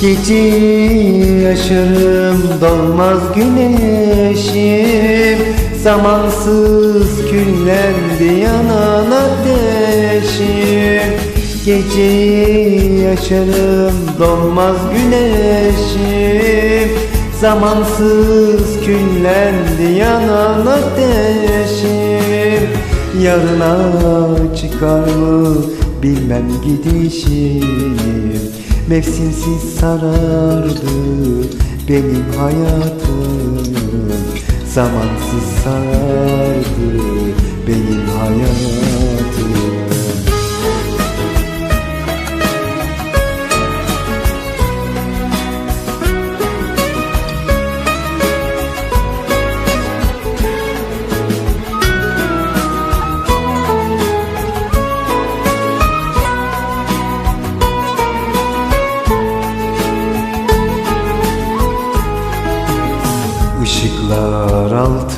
Gece yaşarım dolmaz güneşim. Zamansız küllendi yanan ateşim. Gece yaşarım dolmaz güneşim. Zamansız küllendi yanan ateşim. Yarına çıkar mı bilmem gidişim Mevsimsiz sarardı benim hayatım Zamansız sarardı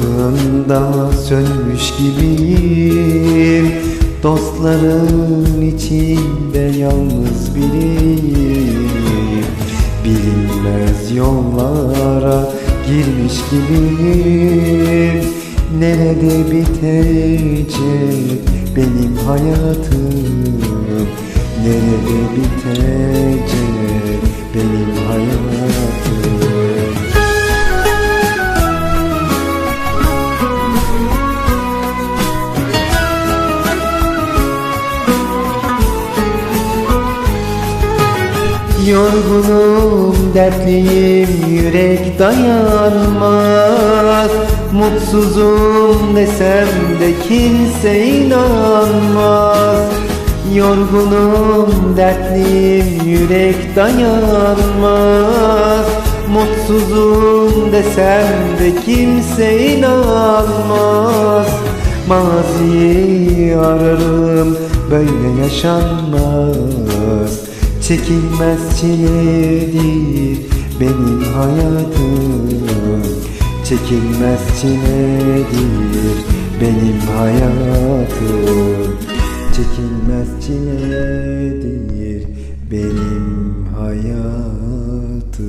Altında sönmüş gibiyim. Dostların içinde yalnız biriyim Bilinmez yollara girmiş gibiyim. Nerede bitecek benim hayatım? Nerede bitecek benim hayatım Yorgunum, dertliyim, yürek dayanmaz Mutsuzum desem de kimse inanmaz. Yorgunum, dertliyim, yürek dayanmaz Mutsuzum desem de kimse inanmaz. Maziyi ararım, böyle yaşanmaz Çekilmez çiledir benim hayatım Çekilmez çiledir benim hayatım Çekilmez çiledir benim hayatım